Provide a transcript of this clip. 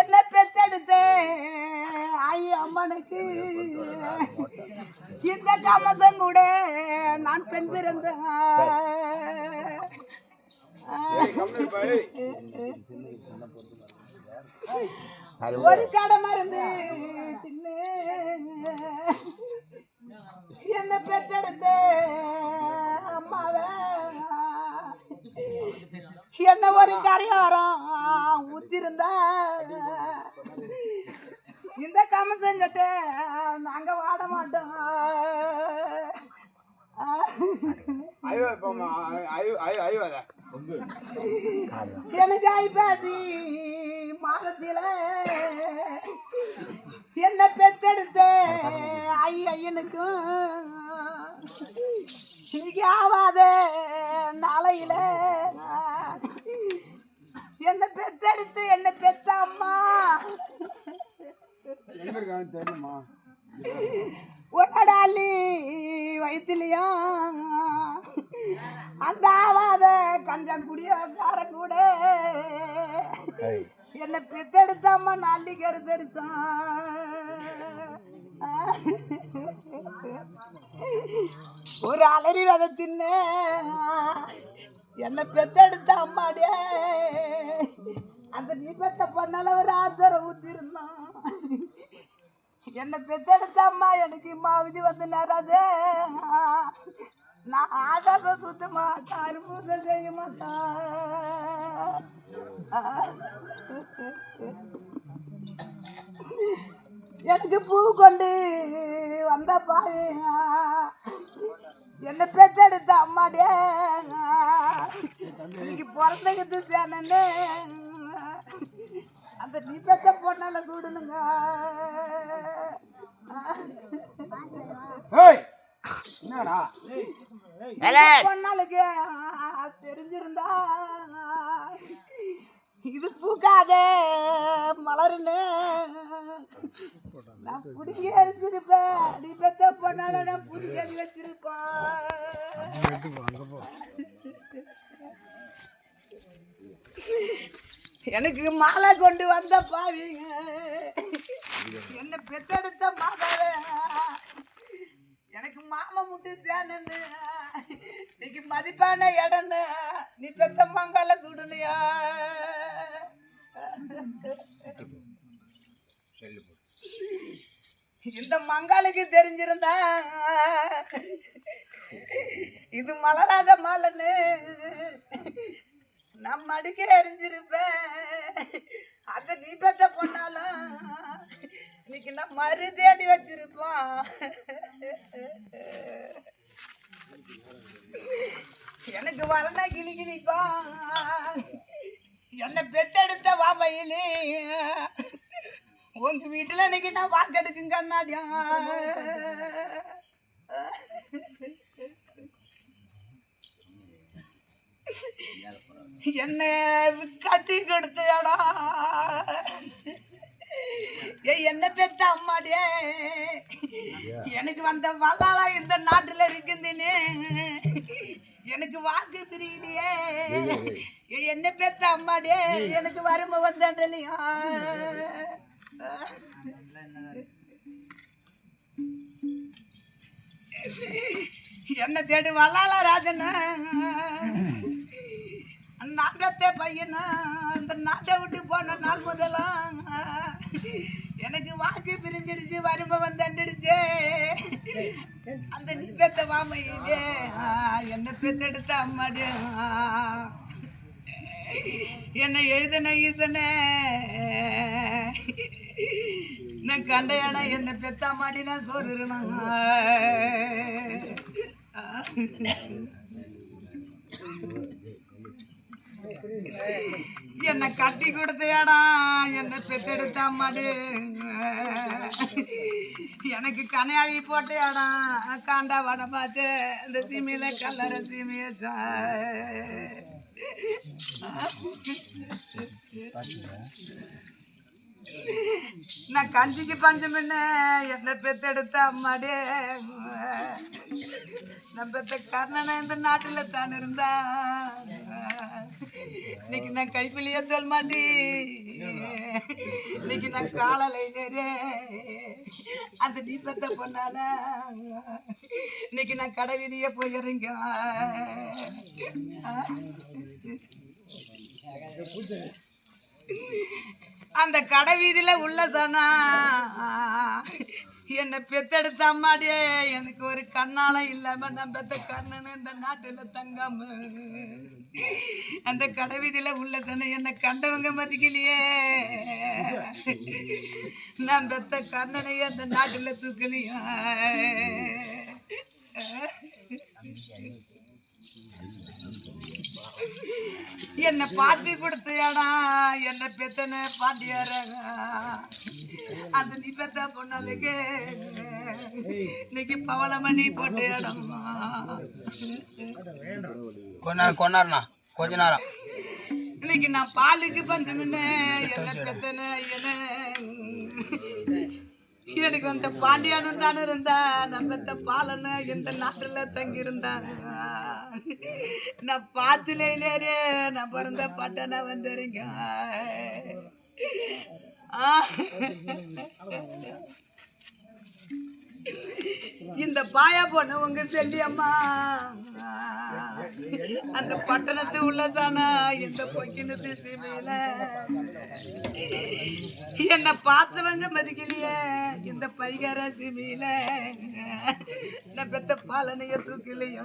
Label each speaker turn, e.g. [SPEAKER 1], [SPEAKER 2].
[SPEAKER 1] என்ன பெத்தெடுத்து? ஐய அம்மனுக்கு. இந்த கமசம் கூட நான் பெண் பிறந்த ஒரு கடை மருந்து என்ன பெற்றெடுத்த அம்மாவே. என்ன ஒரு கரையோரம்? ஊத்திருந்த இந்த கமசங்கிட்ட நாங்க வாட மாட்டோம். எனக்கு ஐபாதி மாதத்தில. என்ன பெத்தெடுத்த ஐ ஐயனுக்கும் இன்னைக்கு ஆவாத நாளையில. என்ன பெத்தெடுத்து என்ன பெத்த அம்மா. உன்னோட அள்ளி வயிற்றுலையும் அந்த ஆவாத கஞ்சம் குடியார கூட. என்ன பெத்தெடுத்த அம்மா நாளி ஒரு அலறி விதை தின்னு என்ன பெத்தெடுத்த அம்மாடியே அந்த நீ பெத்த பொண்ணால ஒரு ஆத்தரை ஊத்திருந்தான். என்ன பெத்தெடுத்த அம்மா எனக்கு மாவுதி வந்து நேராது நான் ஆகாச சுத்த மாட்டேன் பூஜை செய்ய மாட்டான். எனக்கு பூ கொண்டு வந்த பாவி என்ன பெத்தெடுத்த அம்மாடியே இன்னைக்கு பிறந்தது சேனன்னு அந்த நீ பெத்த பொண்ணால கூடணுங்க. பொண்ணாளுக்கு தெரிஞ்சிருந்தா இது பூக்காத மலருன்னு. நான் புடிங்கி எரிஞ்சிருப்பேன் நீ பெத்த பொண்ணால நான் புடிங்கி எறி வச்சிருப்பேன் எனக்கு மாலை கொண்டு வந்த பாவிங்க. என்ன பெத்தெடுத்த மாதாவே? எனக்கு மாமா முட்டு சேனன்னு. இன்னைக்கு மதிப்பான இடன்னு. நீ பெத்த மங்கால சுடுனியா? இந்த மங்காலுக்கு தெரிஞ்சிருந்தா. இது மலராத மாலன்னு. அடுக்கே எரிஞ்சிருப்ப. எரிஞ்சிருப்பேன் அத நீ பெத்த பொண்ணாலும் இன்னைக்கு நான் மறு தேடி வச்சிருப்போம். எனக்கு வரனா கிளி கிளிப்பா. என்னை பெத்தெடுத்த வாமையிலே. உங்க வீட்டுல இன்னைக்கு நான் வாக்கெடுக்குங்க கண்ணாடியா என்ன கட்டி கொடுத்தியாடா. என்ன பெத்த அம்மாடியே எனக்கு வந்த வல்லாலா இந்த நாட்டுல இருக்குதுன்னு. எனக்கு வாக்கு பிரியலையே என்ன பெத்த அம்மாடியே எனக்கு வறுமை வந்தலையா என்ன தேடி வல்லாலா ராஜனா சின்னத்தே பையனா அந்த நாட்டை விட்டு போன நாள் முதலாம். எனக்கு வாக்கு பிரிஞ்சிடுச்சு வறுமை வந்துடுச்சு அந்த நீ பெத்த மாமையிலே என்ன பெத்தெடுத்த அம்மாடி. என்ன எழுதின ஈசனே. நான் கண்ட இடம் என்ன பெத்த அம்மாடி நான் சோறுறேன் என்ன கட்டி கொடுத்தையாடா என்ன பெத்தெடுத்த அம்மாடு. எனக்கு கனையாழி போட்டையாடா காண்டா வட பார்த்து இந்த சீமையில கல்லற சீமைய நான் கஞ்சிக்கு பஞ்சம் என்ன என்ன பெத்தெடுத்த அம்மாடே. நம்ம பெத்த கர்ணனை இந்த நாட்டுல தான் இருந்தா இன்னைக்கு நான் கைப்பிள்ளைய சொல் மாட்டி இன்னைக்கு நான் காலையிலே அந்த தீபத்தை பொண்ணால. இன்னைக்கு நான் கடை வீதியே போயிருங்க அந்த கடை வீதியில உள்ள சொன்னா என்னை பெத்தெடுத்த அம்மாடியே எனக்கு ஒரு கண்ணாலம் இல்லாம நான் பெத்த கண்ணனு இந்த நாட்டுல தங்காம. அந்த கடைவீதியில உள்ள சொன்ன என்னை கண்டவங்க மதிக்கலையே. நான் பெத்த கண்ணனையே அந்த நாட்டுல தூக்கலையா. என்ன பாட்டி கொடுத்தியாடா? என்ன பெத்தன பாட்டியார அந்த நீ பெத்த பொண்ணாளுக்கு. இன்னைக்கு பவளமணி போட்ட இடம்மா.
[SPEAKER 2] கொஞ்ச நேரம் கொஞ்ச நேரம்ண்ணா கொஞ்ச நேரம்.
[SPEAKER 1] இன்னைக்கு நான் பாலுக்கு பந்து முன்ன என்ன பெத்தன என்ன எனக்கு அந்த பாண்டியானும் தானே இருந்தா நம்ம இந்த பாலன எந்த நாட்டுல தங்கி இருந்தாங்க நான் பாத்துலேரே நான் பிறந்த பட்டனை வந்துருங்க. இந்த பாயா பொண்ணு உங்க செல்லியம்மா. அந்த பட்டணத்து உள்ளதானா? இந்த பொக்கினத்து சீமையில. என்ன பார்த்தவங்க மதிக்கலையே. இந்த பைகார சிமியில நான் பெத்த பாலனைய தூக்கலையோ.